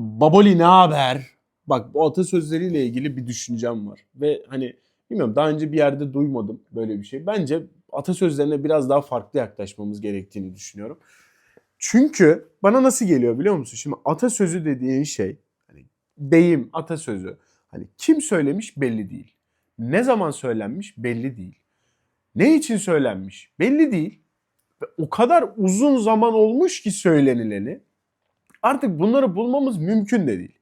Baboli ne haber? Bak bu atasözleriyle ilgili bir düşüncem var. Ve hani bilmiyorum daha önce bir yerde duymadım böyle bir şey. Bence atasözlerine biraz daha farklı yaklaşmamız gerektiğini düşünüyorum. Çünkü bana nasıl geliyor biliyor musun? Şimdi atasözü dediğin şey hani deyim, atasözü hani kim söylemiş belli değil. Ne zaman söylenmiş belli değil. Ne için söylenmiş belli değil. Ve o kadar uzun zaman olmuş ki söylenileni artık bunları bulmamız mümkün de değil.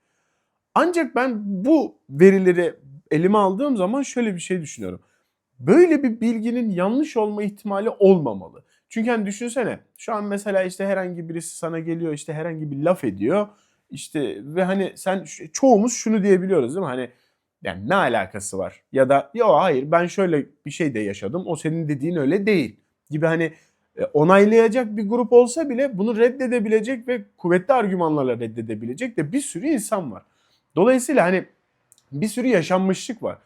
Ancak ben bu verileri elime aldığım zaman şöyle bir şey düşünüyorum. Böyle bir bilginin yanlış olma ihtimali olmamalı. Çünkü hani düşünsene şu an mesela işte herhangi birisi sana geliyor işte herhangi bir laf ediyor. işte ve hani sen çoğumuz şunu diyebiliyoruz değil mi? Hani yani ne alakası var? Ya da yo hayır ben şöyle bir şey de yaşadım. O senin dediğin öyle değil gibi hani onaylayacak bir grup olsa bile bunu reddedebilecek ve kuvvetli argümanlarla reddedebilecek de bir sürü insan var. Dolayısıyla hani bir sürü yaşanmışlık var.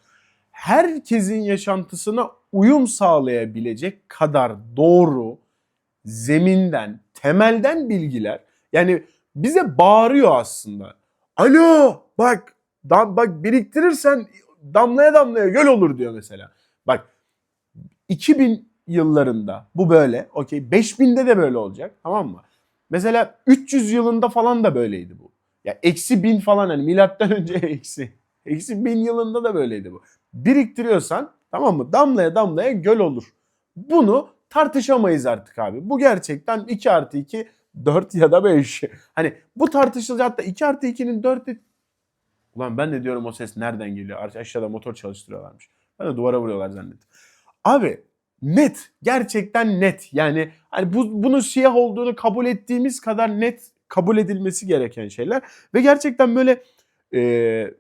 Herkesin yaşantısına uyum sağlayabilecek kadar doğru, zeminden, temelden bilgiler yani bize bağırıyor aslında. Alo bak dam, bak biriktirirsen damlaya damlaya göl olur diyor mesela. Bak 2000 yıllarında bu böyle. Okey 5000'de de böyle olacak tamam mı? Mesela 300 yılında falan da böyleydi bu. Ya eksi bin falan hani milattan önce eksi. Eksi bin yılında da böyleydi bu. Biriktiriyorsan tamam mı damlaya damlaya göl olur. Bunu tartışamayız artık abi. Bu gerçekten 2 artı 2 4 ya da 5. Hani bu tartışılacak hatta 2 artı 2'nin 4'ü Ulan ben de diyorum o ses nereden geliyor? Aşağıda motor çalıştırıyorlarmış. Ben de duvara vuruyorlar zannettim. Abi net. Gerçekten net. Yani hani bu, bunun siyah olduğunu kabul ettiğimiz kadar net kabul edilmesi gereken şeyler. Ve gerçekten böyle e,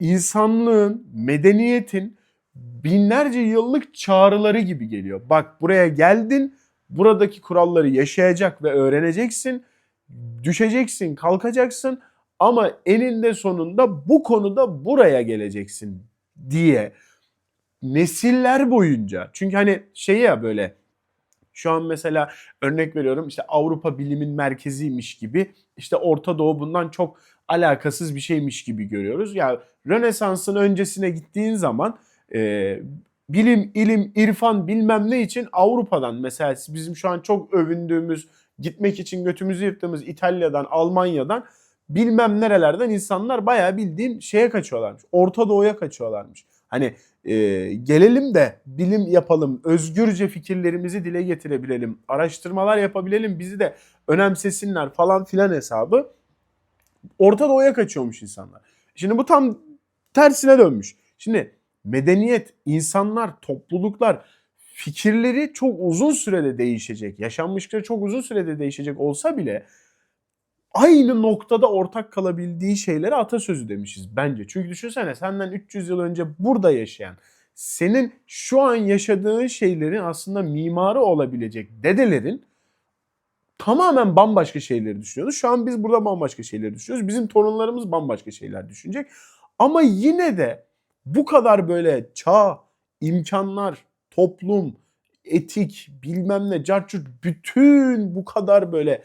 insanlığın, medeniyetin binlerce yıllık çağrıları gibi geliyor. Bak buraya geldin, buradaki kuralları yaşayacak ve öğreneceksin. Düşeceksin, kalkacaksın ama eninde sonunda bu konuda buraya geleceksin diye nesiller boyunca. Çünkü hani şey ya böyle şu an mesela örnek veriyorum işte Avrupa bilimin merkeziymiş gibi işte Orta Doğu bundan çok alakasız bir şeymiş gibi görüyoruz. Ya yani Rönesans'ın öncesine gittiğin zaman e, bilim, ilim, irfan bilmem ne için Avrupa'dan mesela bizim şu an çok övündüğümüz gitmek için götümüzü yırttığımız İtalya'dan, Almanya'dan bilmem nerelerden insanlar bayağı bildiğin şeye kaçıyorlarmış. Orta Doğu'ya kaçıyorlarmış. Hani e, gelelim de bilim yapalım, özgürce fikirlerimizi dile getirebilelim, araştırmalar yapabilelim, bizi de önemsesinler falan filan hesabı Orta Doğu'ya kaçıyormuş insanlar. Şimdi bu tam tersine dönmüş. Şimdi medeniyet, insanlar, topluluklar fikirleri çok uzun sürede değişecek, yaşanmışlıkları çok uzun sürede değişecek olsa bile aynı noktada ortak kalabildiği şeylere atasözü demişiz bence. Çünkü düşünsene senden 300 yıl önce burada yaşayan, senin şu an yaşadığın şeylerin aslında mimarı olabilecek dedelerin tamamen bambaşka şeyleri düşünüyordu. Şu an biz burada bambaşka şeyleri düşünüyoruz. Bizim torunlarımız bambaşka şeyler düşünecek. Ama yine de bu kadar böyle çağ, imkanlar, toplum, etik, bilmem ne, carçurt bütün bu kadar böyle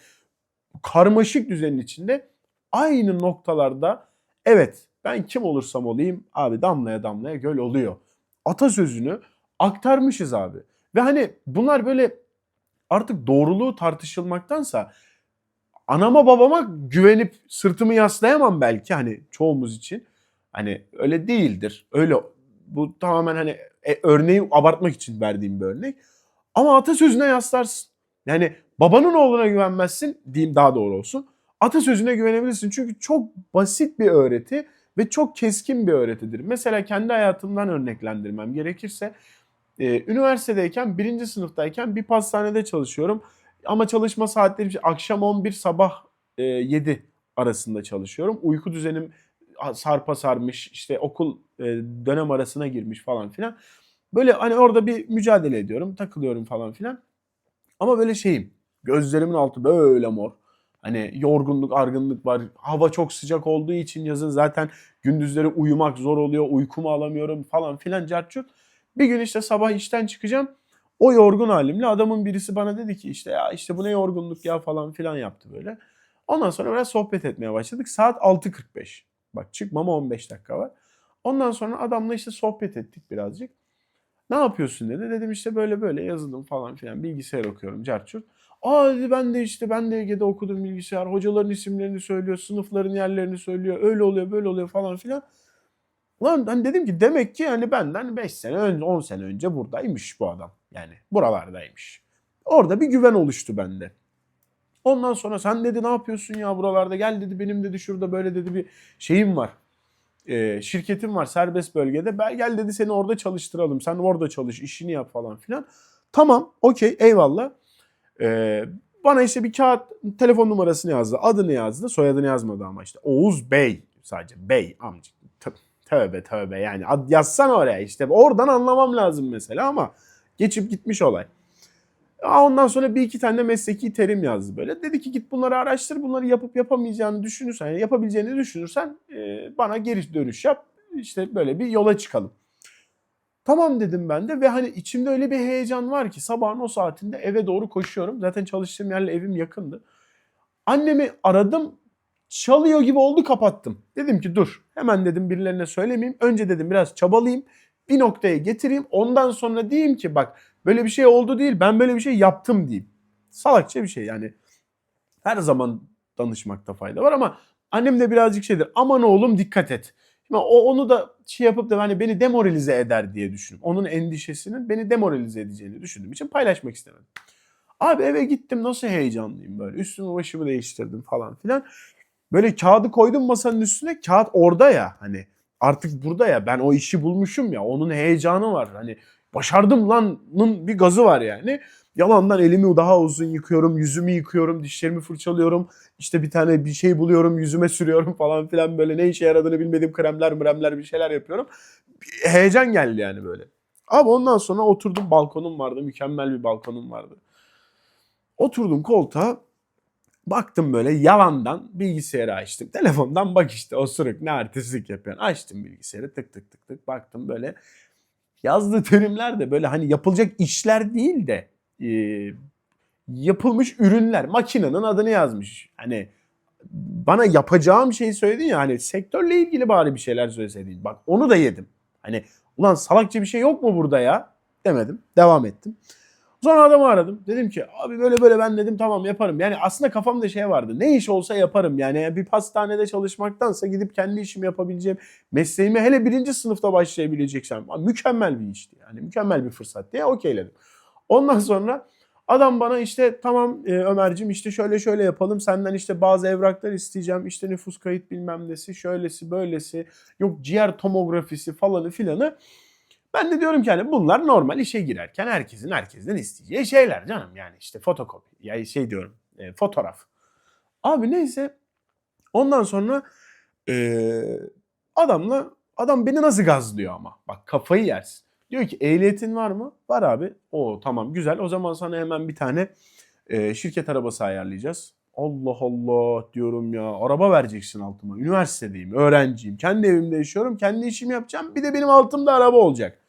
karmaşık düzenin içinde aynı noktalarda evet ben kim olursam olayım abi damlaya damlaya göl oluyor. Atasözünü aktarmışız abi. Ve hani bunlar böyle artık doğruluğu tartışılmaktansa anama babama güvenip sırtımı yaslayamam belki hani çoğumuz için. Hani öyle değildir. Öyle bu tamamen hani e, örneği abartmak için verdiğim bir örnek. Ama atasözüne yaslarsın. Yani babanın oğluna güvenmezsin diyeyim daha doğru olsun. Atasözüne güvenebilirsin çünkü çok basit bir öğreti ve çok keskin bir öğretidir. Mesela kendi hayatımdan örneklendirmem gerekirse e, üniversitedeyken birinci sınıftayken bir pastanede çalışıyorum. Ama çalışma saatleri akşam 11 sabah e, 7 arasında çalışıyorum. Uyku düzenim sarpa sarmış işte okul e, dönem arasına girmiş falan filan. Böyle hani orada bir mücadele ediyorum takılıyorum falan filan. Ama böyle şeyim gözlerimin altı böyle mor. Hani yorgunluk, argınlık var. Hava çok sıcak olduğu için yazın zaten gündüzleri uyumak zor oluyor. Uykumu alamıyorum falan filan carçurt. Bir gün işte sabah işten çıkacağım. O yorgun halimle adamın birisi bana dedi ki işte ya işte bu ne yorgunluk ya falan filan yaptı böyle. Ondan sonra biraz sohbet etmeye başladık. Saat 6.45. Bak çıkmama 15 dakika var. Ondan sonra adamla işte sohbet ettik birazcık. Ne yapıyorsun dedi. Dedim işte böyle böyle yazılım falan filan bilgisayar okuyorum carçurt. Aa dedi ben de işte ben de Ege'de okudum bilgisayar. Hocaların isimlerini söylüyor, sınıfların yerlerini söylüyor. Öyle oluyor böyle oluyor falan filan. Lan hani dedim ki demek ki hani benden 5 sene önce 10 sene önce buradaymış bu adam. Yani buralardaymış. Orada bir güven oluştu bende. Ondan sonra sen dedi ne yapıyorsun ya buralarda gel dedi benim dedi şurada böyle dedi bir şeyim var. Ee, şirketim var serbest bölgede. Ben gel dedi seni orada çalıştıralım. Sen orada çalış işini yap falan filan. Tamam okey eyvallah. Ee, bana işte bir kağıt telefon numarasını yazdı. Adını yazdı. Soyadını yazmadı ama işte. Oğuz Bey sadece. Bey amca. Tö- Tövbe tövbe yani. Ad yazsana oraya işte. Oradan anlamam lazım mesela ama geçip gitmiş olay. Aa, Ondan sonra bir iki tane de mesleki terim yazdı böyle. Dedi ki git bunları araştır. Bunları yapıp yapamayacağını düşünürsen, yani yapabileceğini düşünürsen e, bana geri dönüş yap. İşte böyle bir yola çıkalım. Tamam dedim ben de ve hani içimde öyle bir heyecan var ki sabahın o saatinde eve doğru koşuyorum. Zaten çalıştığım yerle evim yakındı. Annemi aradım. Çalıyor gibi oldu kapattım. Dedim ki dur hemen dedim birilerine söylemeyeyim. Önce dedim biraz çabalayayım. Bir noktaya getireyim. Ondan sonra diyeyim ki bak böyle bir şey oldu değil ben böyle bir şey yaptım diyeyim. Salakça bir şey yani. Her zaman danışmakta fayda var ama annem de birazcık şeydir. Aman oğlum dikkat et. Şimdi o onu da şey yapıp da hani beni demoralize eder diye düşündüm. Onun endişesinin beni demoralize edeceğini düşündüğüm için paylaşmak istemedim. Abi eve gittim nasıl heyecanlıyım böyle. Üstümü başımı değiştirdim falan filan. Böyle kağıdı koydum masanın üstüne. Kağıt orada ya hani artık burada ya ben o işi bulmuşum ya onun heyecanı var. Hani başardım lan'ın bir gazı var yani. Yalandan elimi daha uzun yıkıyorum, yüzümü yıkıyorum, dişlerimi fırçalıyorum. İşte bir tane bir şey buluyorum, yüzüme sürüyorum falan filan böyle ne işe yaradığını bilmediğim kremler mremler bir şeyler yapıyorum. Bir heyecan geldi yani böyle. Ama ondan sonra oturdum balkonum vardı, mükemmel bir balkonum vardı. Oturdum koltuğa, baktım böyle yalandan bilgisayarı açtım. Telefondan bak işte osuruk ne artistlik yapıyorsun. Açtım bilgisayarı tık tık tık tık baktım böyle yazdığı terimler de böyle hani yapılacak işler değil de e, yapılmış ürünler. Makinenin adını yazmış. Hani bana yapacağım şeyi söyledin ya hani sektörle ilgili bari bir şeyler söyleseydin. Bak onu da yedim. Hani ulan salakça bir şey yok mu burada ya demedim. Devam ettim. Sonra adamı aradım. Dedim ki abi böyle böyle ben dedim tamam yaparım. Yani aslında kafamda şey vardı. Ne iş olsa yaparım. Yani bir pastanede çalışmaktansa gidip kendi işimi yapabileceğim. Mesleğime hele birinci sınıfta başlayabileceksem. Mükemmel bir işti yani. Mükemmel bir fırsat diye okeyledim. Ondan sonra adam bana işte tamam e, Ömer'cim işte şöyle şöyle yapalım. Senden işte bazı evraklar isteyeceğim. İşte nüfus kayıt bilmem nesi, şöylesi böylesi. Yok ciğer tomografisi falanı filanı. Ben de diyorum ki hani bunlar normal işe girerken herkesin herkesten isteyeceği şeyler canım. Yani işte fotokopi ya şey diyorum e, fotoğraf. Abi neyse ondan sonra e, adamla adam beni nasıl gazlıyor ama bak kafayı yersin. Diyor ki ehliyetin var mı? Var abi. O tamam güzel. O zaman sana hemen bir tane e, şirket arabası ayarlayacağız. Allah Allah diyorum ya. Araba vereceksin altıma. Üniversitedeyim, öğrenciyim. Kendi evimde yaşıyorum. Kendi işimi yapacağım. Bir de benim altımda araba olacak.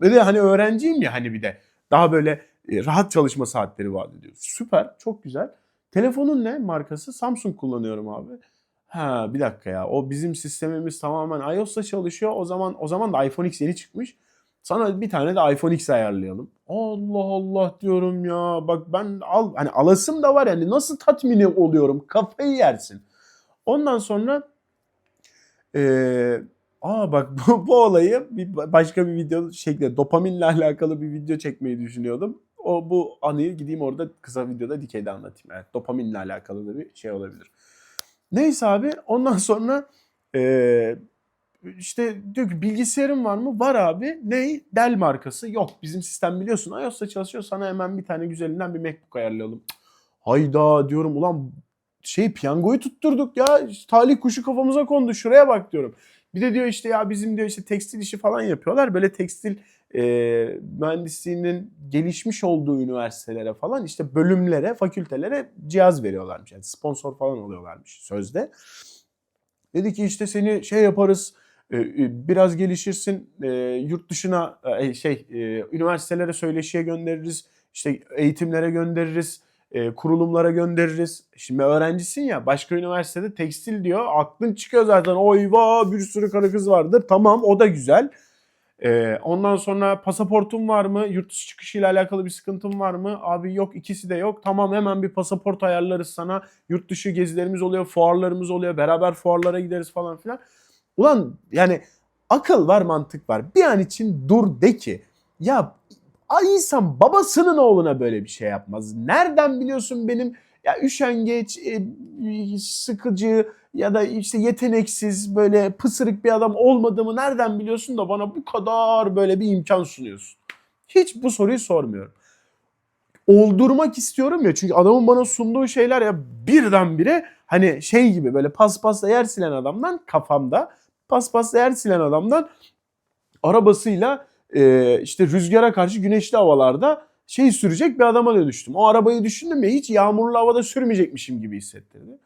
Ve de hani öğrenciyim ya hani bir de. Daha böyle e, rahat çalışma saatleri vaat ediyor. Süper, çok güzel. Telefonun ne markası? Samsung kullanıyorum abi. Ha bir dakika ya. O bizim sistemimiz tamamen iOS'la çalışıyor. O zaman o zaman da iPhone X yeni çıkmış. Sana bir tane de iPhone X ayarlayalım. Allah Allah diyorum ya. Bak ben al hani alasım da var yani nasıl tatmin oluyorum? Kafayı yersin. Ondan sonra eee Aa bak bu, bu olayı bir başka bir video şekilde dopaminle alakalı bir video çekmeyi düşünüyordum. O bu anıyı gideyim orada kısa videoda dikeyde anlatayım. Evet dopaminle alakalı da bir şey olabilir. Neyse abi ondan sonra eee işte diyor ki bilgisayarın var mı? Var abi. Ney? Dell markası. Yok bizim sistem biliyorsun iOS'ta çalışıyor. Sana hemen bir tane güzelinden bir MacBook ayarlayalım. Hayda diyorum ulan şey piyangoyu tutturduk ya. Talih kuşu kafamıza kondu. Şuraya bak diyorum. Bir de diyor işte ya bizim diyor işte tekstil işi falan yapıyorlar. Böyle tekstil e, mühendisliğinin gelişmiş olduğu üniversitelere falan işte bölümlere, fakültelere cihaz veriyorlarmış. Yani sponsor falan oluyorlarmış sözde. Dedi ki işte seni şey yaparız e, e, biraz gelişirsin e, yurt dışına şey üniversitelere söyleşiye göndeririz işte eğitimlere göndeririz e, kurulumlara göndeririz. Şimdi öğrencisin ya başka üniversitede tekstil diyor. Aklın çıkıyor zaten. Oy va bir sürü karı kız vardır. Tamam o da güzel. E, ondan sonra pasaportun var mı? Yurt dışı çıkışıyla alakalı bir sıkıntın var mı? Abi yok ikisi de yok. Tamam hemen bir pasaport ayarlarız sana. Yurt dışı gezilerimiz oluyor, fuarlarımız oluyor. Beraber fuarlara gideriz falan filan. Ulan yani akıl var mantık var. Bir an için dur de ki ya Ay insan babasının oğluna böyle bir şey yapmaz. Nereden biliyorsun benim ya üşengeç, e, sıkıcı ya da işte yeteneksiz böyle pısırık bir adam olmadığımı nereden biliyorsun da bana bu kadar böyle bir imkan sunuyorsun? Hiç bu soruyu sormuyorum. Oldurmak istiyorum ya çünkü adamın bana sunduğu şeyler ya birdenbire hani şey gibi böyle paspasla yer silen adamdan kafamda paspasla yer silen adamdan arabasıyla e, işte rüzgara karşı güneşli havalarda şey sürecek bir adama dönüştüm. O arabayı düşündüm ya hiç yağmurlu havada sürmeyecekmişim gibi hissettirdi.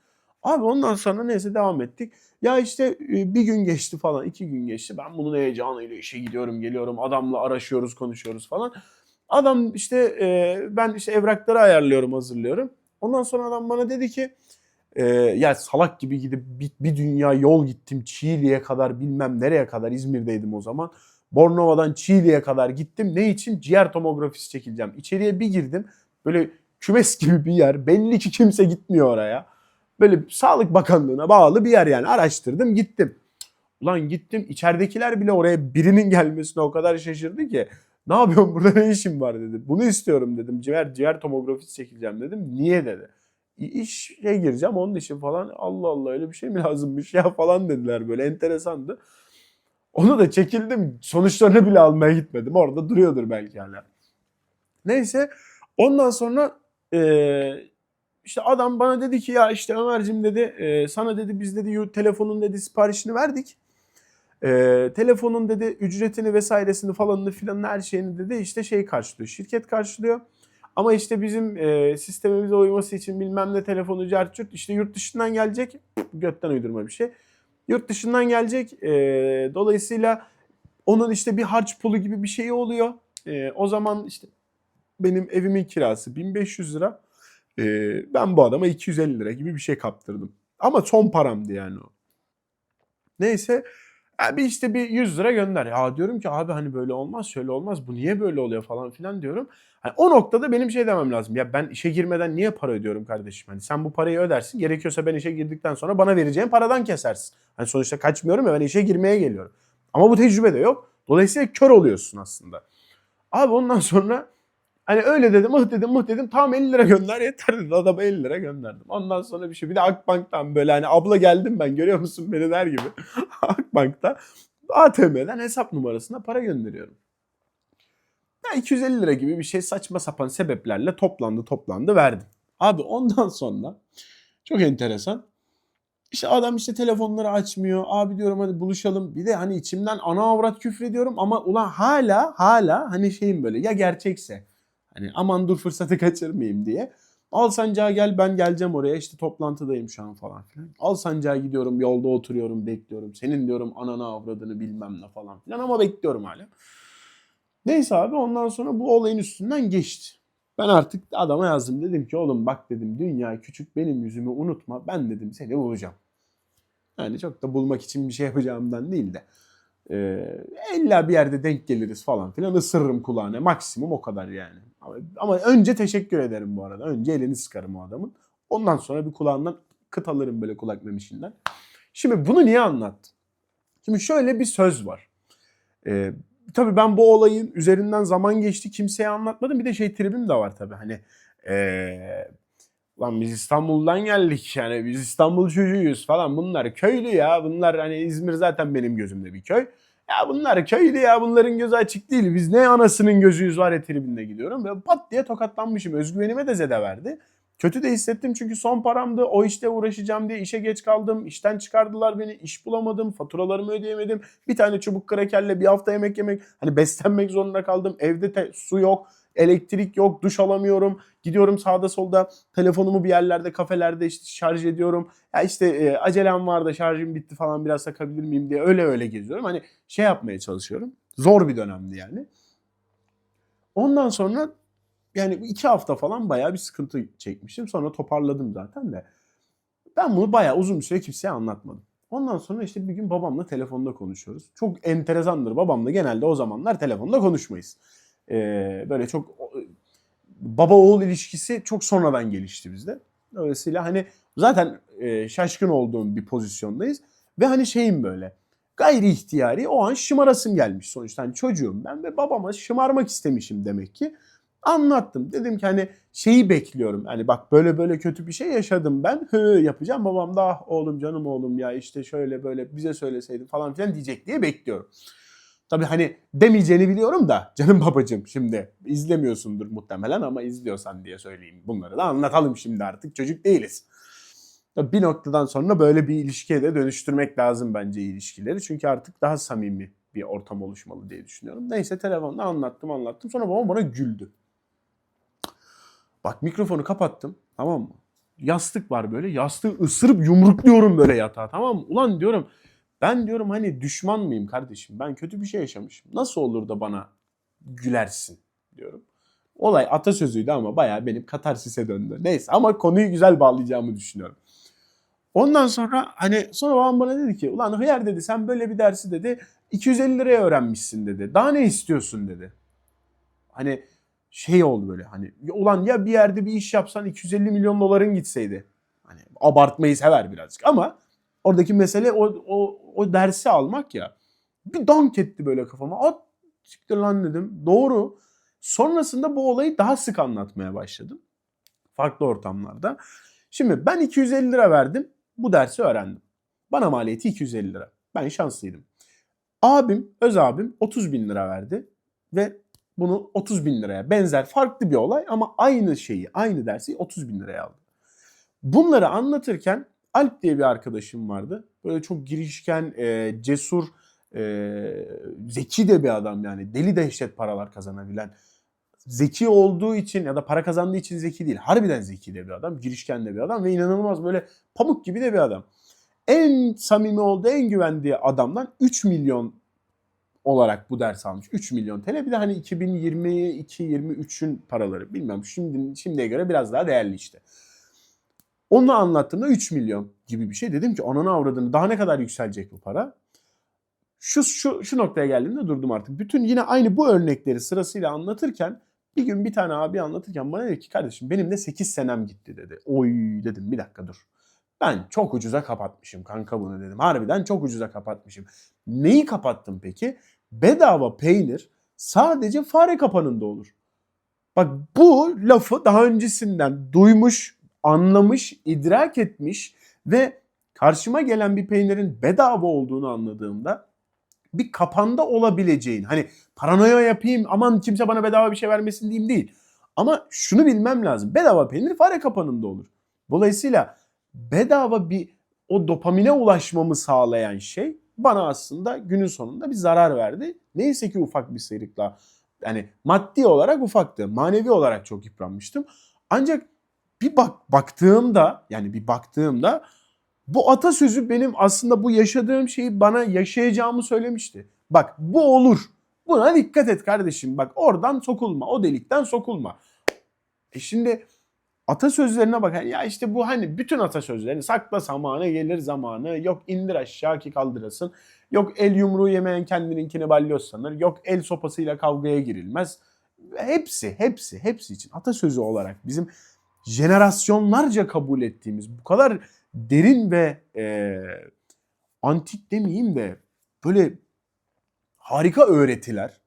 Abi ondan sonra neyse devam ettik. Ya işte e, bir gün geçti falan, iki gün geçti. Ben bunun heyecanıyla işe gidiyorum, geliyorum. Adamla araşıyoruz, konuşuyoruz falan. Adam işte e, ben işte evrakları ayarlıyorum, hazırlıyorum. Ondan sonra adam bana dedi ki e, ya salak gibi gidip bir, bir dünya yol gittim. Çiğli'ye kadar bilmem nereye kadar İzmir'deydim o zaman. Bornova'dan Çiğli'ye kadar gittim. Ne için? Ciğer tomografisi çekileceğim. İçeriye bir girdim. Böyle kümes gibi bir yer. Belli ki kimse gitmiyor oraya. Böyle Sağlık Bakanlığı'na bağlı bir yer yani. Araştırdım gittim. Ulan gittim içeridekiler bile oraya birinin gelmesine o kadar şaşırdı ki. Ne yapıyorsun burada ne işin var dedi. Bunu istiyorum dedim. Ciğer, ciğer tomografisi çekeceğim dedim. Niye dedi. İşe gireceğim onun için falan. Allah Allah öyle bir şey mi lazımmış ya falan dediler böyle enteresandı. Onu da çekildim. Sonuçlarını bile almaya gitmedim. Orada duruyordur belki hala. Neyse ondan sonra e, işte adam bana dedi ki ya işte Ömer'cim dedi e, sana dedi biz dedi telefonun dedi siparişini verdik. E, telefonun dedi ücretini vesairesini falanını filanını her şeyini dedi işte şey karşılıyor. Şirket karşılıyor. Ama işte bizim e, sistemimize uyması için bilmem ne telefonu cartçurt işte yurt dışından gelecek. Götten uydurma bir şey yurt dışından gelecek. E, dolayısıyla onun işte bir harç pulu gibi bir şeyi oluyor. E, o zaman işte benim evimin kirası 1500 lira. E, ben bu adama 250 lira gibi bir şey kaptırdım. Ama son paramdı yani o. Neyse bir işte bir 100 lira gönder. Ya diyorum ki abi hani böyle olmaz şöyle olmaz bu niye böyle oluyor falan filan diyorum. Hani o noktada benim şey demem lazım. Ya ben işe girmeden niye para ödüyorum kardeşim? Hani sen bu parayı ödersin. Gerekiyorsa ben işe girdikten sonra bana vereceğin paradan kesersin. Hani sonuçta kaçmıyorum ya ben işe girmeye geliyorum. Ama bu tecrübe de yok. Dolayısıyla kör oluyorsun aslında. Abi ondan sonra Hani öyle dedim, mıh dedim, mıh dedim. Tamam 50 lira gönder yeter dedi. Adama 50 lira gönderdim. Ondan sonra bir şey. Bir de Akbank'tan böyle hani abla geldim ben görüyor musun beni der gibi. Akbank'ta ATM'den hesap numarasına para gönderiyorum. Ya 250 lira gibi bir şey saçma sapan sebeplerle toplandı toplandı verdim. Abi ondan sonra çok enteresan. İşte adam işte telefonları açmıyor. Abi diyorum hadi buluşalım. Bir de hani içimden ana avrat küfrediyorum ama ulan hala hala hani şeyim böyle ya gerçekse Hani aman dur fırsatı kaçırmayayım diye. Al sancağı gel ben geleceğim oraya işte toplantıdayım şu an falan filan. Al sancağı gidiyorum yolda oturuyorum bekliyorum. Senin diyorum ananı avradını bilmem ne falan filan ama bekliyorum hala. Neyse abi ondan sonra bu olayın üstünden geçti. Ben artık adama yazdım dedim ki oğlum bak dedim dünya küçük benim yüzümü unutma ben dedim seni bulacağım. Yani çok da bulmak için bir şey yapacağımdan değil de. Ee, illa bir yerde denk geliriz falan filan ısırırım kulağına maksimum o kadar yani. Ama, önce teşekkür ederim bu arada. Önce elini sıkarım o adamın. Ondan sonra bir kulağından kıt alırım böyle kulak memişinden. Şimdi bunu niye anlattım? Şimdi şöyle bir söz var. Ee, tabii ben bu olayın üzerinden zaman geçti kimseye anlatmadım. Bir de şey tribim de var tabii hani ee, lan biz İstanbul'dan geldik yani biz İstanbul çocuğuyuz falan bunlar köylü ya bunlar hani İzmir zaten benim gözümde bir köy. Ya bunlar köylü ya bunların gözü açık değil. Biz ne anasının gözüyüz var ya tribinde gidiyorum. Ve pat diye tokatlanmışım. Özgüvenime de zede verdi. Kötü de hissettim çünkü son paramdı. O işte uğraşacağım diye işe geç kaldım. İşten çıkardılar beni. iş bulamadım. Faturalarımı ödeyemedim. Bir tane çubuk krakerle bir hafta yemek yemek. Hani beslenmek zorunda kaldım. Evde su yok. Elektrik yok, duş alamıyorum. Gidiyorum sağda solda telefonumu bir yerlerde, kafelerde işte şarj ediyorum. Ya işte e, acelem var da şarjım bitti falan biraz takabilir miyim diye öyle öyle geziyorum. Hani şey yapmaya çalışıyorum. Zor bir dönemdi yani. Ondan sonra yani iki hafta falan bayağı bir sıkıntı çekmiştim. Sonra toparladım zaten de. Ben bunu bayağı uzun bir süre kimseye anlatmadım. Ondan sonra işte bir gün babamla telefonda konuşuyoruz. Çok enteresandır. Babamla genelde o zamanlar telefonda konuşmayız. Ee, böyle çok baba oğul ilişkisi çok sonradan gelişti bizde. Dolayısıyla hani zaten e, şaşkın olduğum bir pozisyondayız. Ve hani şeyim böyle gayri ihtiyari o an şımarasım gelmiş sonuçta. Hani çocuğum ben ve babama şımarmak istemişim demek ki. Anlattım. Dedim ki hani şeyi bekliyorum. Hani bak böyle böyle kötü bir şey yaşadım ben. Hı yapacağım. Babam da ah oğlum canım oğlum ya işte şöyle böyle bize söyleseydin falan filan diyecek diye bekliyorum. Tabii hani demeyeceğini biliyorum da canım babacığım şimdi izlemiyorsundur muhtemelen ama izliyorsan diye söyleyeyim. Bunları da anlatalım şimdi artık çocuk değiliz. Tabii bir noktadan sonra böyle bir ilişkiye de dönüştürmek lazım bence ilişkileri. Çünkü artık daha samimi bir ortam oluşmalı diye düşünüyorum. Neyse telefonda anlattım anlattım. Sonra babam bana güldü. Bak mikrofonu kapattım tamam mı? Yastık var böyle. Yastığı ısırıp yumrukluyorum böyle yatağa tamam mı? Ulan diyorum ben diyorum hani düşman mıyım kardeşim? Ben kötü bir şey yaşamışım. Nasıl olur da bana gülersin diyorum. Olay atasözüydü ama bayağı benim katarsise döndü. Neyse ama konuyu güzel bağlayacağımı düşünüyorum. Ondan sonra hani sonra babam bana dedi ki ulan hıyar dedi sen böyle bir dersi dedi 250 liraya öğrenmişsin dedi. Daha ne istiyorsun dedi. Hani şey oldu böyle hani ulan ya bir yerde bir iş yapsan 250 milyon doların gitseydi. Hani abartmayı sever birazcık ama oradaki mesele o, o, o dersi almak ya. Bir dank etti böyle kafama. At siktir lan dedim. Doğru. Sonrasında bu olayı daha sık anlatmaya başladım. Farklı ortamlarda. Şimdi ben 250 lira verdim. Bu dersi öğrendim. Bana maliyeti 250 lira. Ben şanslıydım. Abim, öz abim 30 bin lira verdi. Ve bunu 30 bin liraya benzer farklı bir olay ama aynı şeyi, aynı dersi 30 bin liraya aldı. Bunları anlatırken Alp diye bir arkadaşım vardı. Böyle çok girişken, e, cesur, e, zeki de bir adam yani. Deli dehşet paralar kazanabilen. Zeki olduğu için ya da para kazandığı için zeki değil. Harbiden zeki de bir adam, girişken de bir adam ve inanılmaz böyle pamuk gibi de bir adam. En samimi olduğu, en güvendiği adamdan 3 milyon olarak bu ders almış. 3 milyon TL. Bir de hani 2022-23'ün paraları. Bilmem şimdi şimdiye göre biraz daha değerli işte. Onu anlattığımda 3 milyon gibi bir şey. Dedim ki ananı avradını daha ne kadar yükselecek bu para? Şu, şu, şu noktaya geldiğimde durdum artık. Bütün yine aynı bu örnekleri sırasıyla anlatırken bir gün bir tane abi anlatırken bana dedi ki kardeşim benim de 8 senem gitti dedi. Oy dedim bir dakika dur. Ben çok ucuza kapatmışım kanka bunu dedim. Harbiden çok ucuza kapatmışım. Neyi kapattım peki? Bedava peynir sadece fare kapanında olur. Bak bu lafı daha öncesinden duymuş, anlamış, idrak etmiş ve karşıma gelen bir peynirin bedava olduğunu anladığımda bir kapanda olabileceğin hani paranoya yapayım aman kimse bana bedava bir şey vermesin diyeyim değil. Ama şunu bilmem lazım. Bedava peynir fare kapanında olur. Dolayısıyla bedava bir o dopamine ulaşmamı sağlayan şey bana aslında günün sonunda bir zarar verdi. Neyse ki ufak bir sıyrıkla yani maddi olarak ufaktı. Manevi olarak çok yıpranmıştım. Ancak bir bak baktığımda yani bir baktığımda bu atasözü benim aslında bu yaşadığım şeyi bana yaşayacağımı söylemişti. Bak bu olur. Buna dikkat et kardeşim. Bak oradan sokulma. O delikten sokulma. E şimdi atasözlerine bak. Ya işte bu hani bütün atasözlerini sakla zamanı gelir zamanı. Yok indir aşağı ki kaldırasın. Yok el yumruğu yemeyen kendininkini balyoz sanır. Yok el sopasıyla kavgaya girilmez. Hepsi, hepsi, hepsi için atasözü olarak bizim jenerasyonlarca kabul ettiğimiz bu kadar derin ve e, antik demeyeyim de böyle harika öğretiler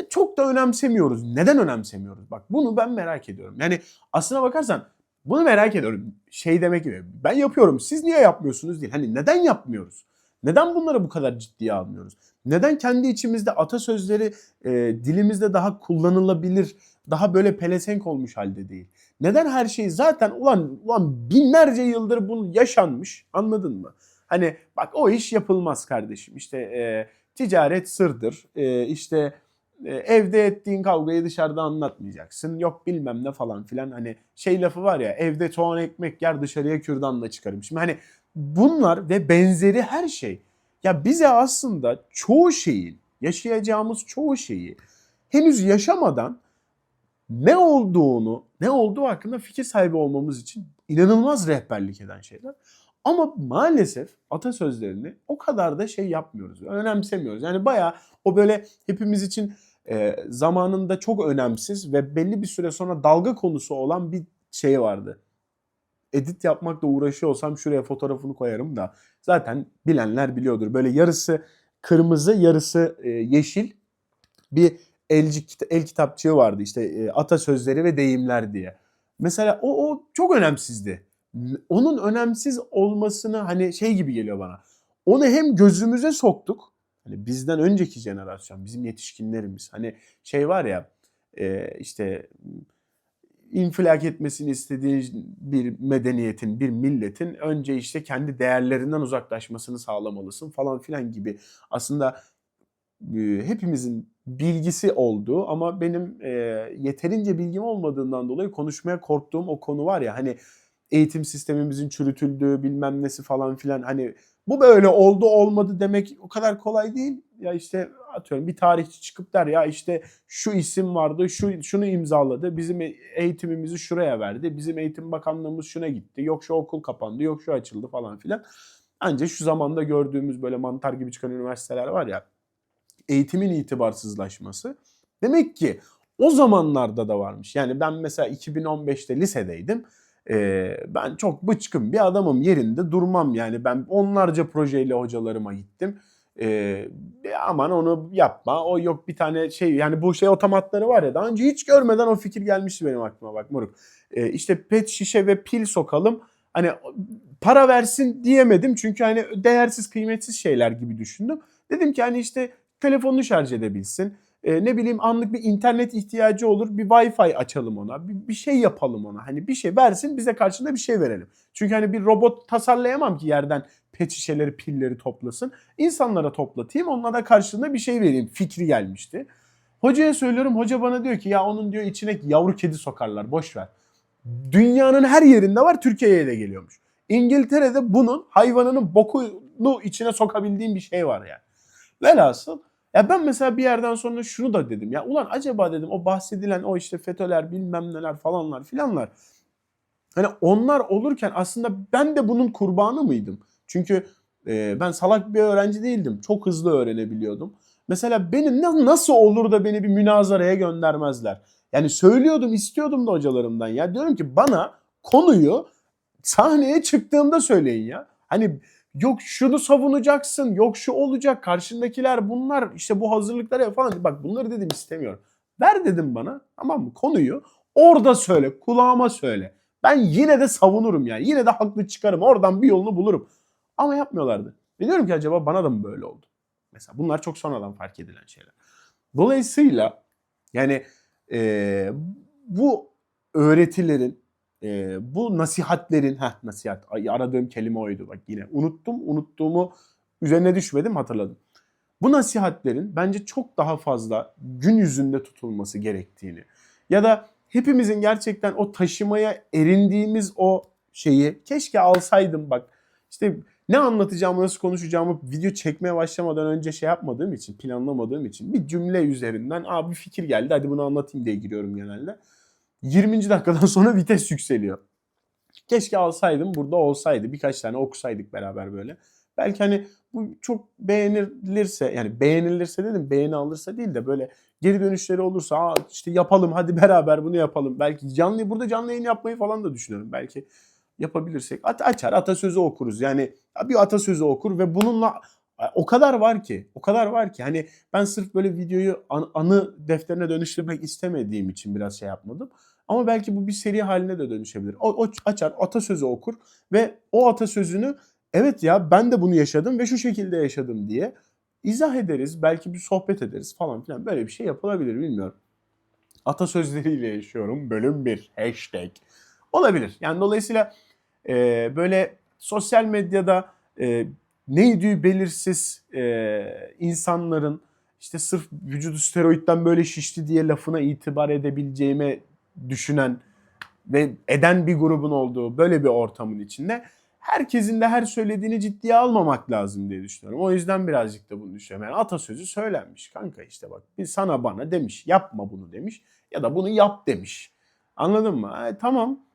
e, çok da önemsemiyoruz. Neden önemsemiyoruz? Bak bunu ben merak ediyorum. Yani aslına bakarsan bunu merak ediyorum. Şey demek gibi ben yapıyorum siz niye yapmıyorsunuz değil. Hani neden yapmıyoruz? Neden bunları bu kadar ciddiye almıyoruz? Neden kendi içimizde atasözleri e, dilimizde daha kullanılabilir, daha böyle pelesenk olmuş halde değil? Neden her şey zaten ulan ulan binlerce yıldır bu yaşanmış anladın mı? Hani bak o iş yapılmaz kardeşim. İşte e, ticaret sırdır. E, işte e, evde ettiğin kavgayı dışarıda anlatmayacaksın. Yok bilmem ne falan filan. Hani şey lafı var ya evde soğan ekmek yer dışarıya kürdanla çıkarım. Şimdi hani bunlar ve benzeri her şey ya bize aslında çoğu şeyin yaşayacağımız çoğu şeyi henüz yaşamadan ne olduğunu, ne olduğu hakkında fikir sahibi olmamız için inanılmaz rehberlik eden şeyler. Ama maalesef atasözlerini o kadar da şey yapmıyoruz. Önemsemiyoruz. Yani bayağı o böyle hepimiz için e, zamanında çok önemsiz ve belli bir süre sonra dalga konusu olan bir şey vardı. Edit yapmakla uğraşıyor olsam şuraya fotoğrafını koyarım da zaten bilenler biliyordur. Böyle yarısı kırmızı yarısı e, yeşil bir elci, el kitapçığı vardı işte e, atasözleri ve deyimler diye. Mesela o, o çok önemsizdi. Onun önemsiz olmasını hani şey gibi geliyor bana. Onu hem gözümüze soktuk. Hani bizden önceki jenerasyon, bizim yetişkinlerimiz. Hani şey var ya e, işte infilak etmesini istediği bir medeniyetin, bir milletin önce işte kendi değerlerinden uzaklaşmasını sağlamalısın falan filan gibi. Aslında e, hepimizin bilgisi olduğu ama benim e, yeterince bilgim olmadığından dolayı konuşmaya korktuğum o konu var ya hani eğitim sistemimizin çürütüldüğü bilmem nesi falan filan hani bu böyle oldu olmadı demek o kadar kolay değil. Ya işte atıyorum bir tarihçi çıkıp der ya işte şu isim vardı, şu şunu imzaladı, bizim eğitimimizi şuraya verdi, bizim eğitim bakanlığımız şuna gitti, yok şu okul kapandı, yok şu açıldı falan filan. Ancak şu zamanda gördüğümüz böyle mantar gibi çıkan üniversiteler var ya, eğitimin itibarsızlaşması. Demek ki o zamanlarda da varmış. Yani ben mesela 2015'te lisedeydim. Ee, ben çok bıçkın bir adamım yerinde durmam yani ben onlarca projeyle hocalarıma gittim. Ee, aman onu yapma o yok bir tane şey yani bu şey otomatları var ya daha önce hiç görmeden o fikir gelmişti benim aklıma bak moruk. Ee, işte pet şişe ve pil sokalım hani para versin diyemedim çünkü hani değersiz kıymetsiz şeyler gibi düşündüm. Dedim ki hani işte telefonunu şarj edebilsin. E, ne bileyim anlık bir internet ihtiyacı olur. Bir Wi-Fi açalım ona. Bir, bir şey yapalım ona. Hani bir şey versin bize karşında bir şey verelim. Çünkü hani bir robot tasarlayamam ki yerden pet şişeleri, pilleri toplasın. İnsanlara toplatayım. Onlara da karşılığında bir şey vereyim. Fikri gelmişti. Hocaya söylüyorum. Hoca bana diyor ki ya onun diyor içine yavru kedi sokarlar. Boş ver. Dünyanın her yerinde var. Türkiye'ye de geliyormuş. İngiltere'de bunun hayvanının bokunu içine sokabildiğim bir şey var yani. Velhasıl ya ben mesela bir yerden sonra şunu da dedim ya ulan acaba dedim o bahsedilen o işte FETÖ'ler bilmem neler falanlar filanlar. Hani onlar olurken aslında ben de bunun kurbanı mıydım? Çünkü e, ben salak bir öğrenci değildim. Çok hızlı öğrenebiliyordum. Mesela beni nasıl olur da beni bir münazaraya göndermezler? Yani söylüyordum, istiyordum da hocalarımdan ya. Diyorum ki bana konuyu sahneye çıktığımda söyleyin ya. Hani Yok şunu savunacaksın, yok şu olacak, karşındakiler bunlar, işte bu hazırlıklar falan. Bak bunları dedim istemiyorum. Ver dedim bana tamam mı konuyu orada söyle, kulağıma söyle. Ben yine de savunurum yani. Yine de haklı çıkarım. Oradan bir yolunu bulurum. Ama yapmıyorlardı. Biliyorum ki acaba bana da mı böyle oldu? Mesela bunlar çok sonradan fark edilen şeyler. Dolayısıyla yani e, bu öğretilerin e, bu nasihatlerin, ha nasihat aradığım kelime oydu bak yine unuttum unuttuğumu üzerine düşmedim hatırladım. Bu nasihatlerin bence çok daha fazla gün yüzünde tutulması gerektiğini ya da hepimizin gerçekten o taşımaya erindiğimiz o şeyi keşke alsaydım bak işte ne anlatacağımı nasıl konuşacağımı video çekmeye başlamadan önce şey yapmadığım için planlamadığım için bir cümle üzerinden abi fikir geldi hadi bunu anlatayım diye giriyorum genelde. 20. dakikadan sonra vites yükseliyor. Keşke alsaydım burada olsaydı. Birkaç tane okusaydık beraber böyle. Belki hani bu çok beğenilirse yani beğenilirse dedim beğeni alırsa değil de böyle geri dönüşleri olursa Aa işte yapalım hadi beraber bunu yapalım. Belki canlı burada canlı yayın yapmayı falan da düşünüyorum. Belki yapabilirsek at, açar atasözü okuruz. Yani bir atasözü okur ve bununla o kadar var ki, o kadar var ki hani ben sırf böyle videoyu an, anı defterine dönüştürmek istemediğim için biraz şey yapmadım. Ama belki bu bir seri haline de dönüşebilir. O, o açar, atasözü okur ve o atasözünü evet ya ben de bunu yaşadım ve şu şekilde yaşadım diye izah ederiz. Belki bir sohbet ederiz falan filan. Böyle bir şey yapılabilir bilmiyorum. Atasözleriyle yaşıyorum bölüm 1 hashtag. Olabilir. Yani dolayısıyla e, böyle sosyal medyada e, neydi belirsiz e, insanların işte sırf vücudu steroidden böyle şişti diye lafına itibar edebileceğime düşünen ve eden bir grubun olduğu böyle bir ortamın içinde herkesin de her söylediğini ciddiye almamak lazım diye düşünüyorum. O yüzden birazcık da bunu düşünüyorum. Yani atasözü söylenmiş kanka işte bak bir sana bana demiş yapma bunu demiş ya da bunu yap demiş. Anladın mı? E, tamam.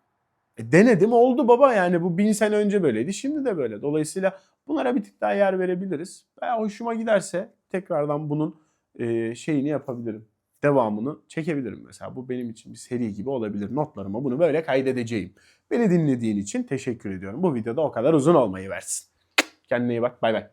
E, denedim oldu baba yani bu bin sene önce böyleydi şimdi de böyle. Dolayısıyla bunlara bir tık daha yer verebiliriz. Veya hoşuma giderse tekrardan bunun e, şeyini yapabilirim. Devamını çekebilirim mesela. Bu benim için bir seri gibi olabilir. Notlarıma bunu böyle kaydedeceğim. Beni dinlediğin için teşekkür ediyorum. Bu videoda o kadar uzun olmayı versin. Kendine iyi bak. Bay bay.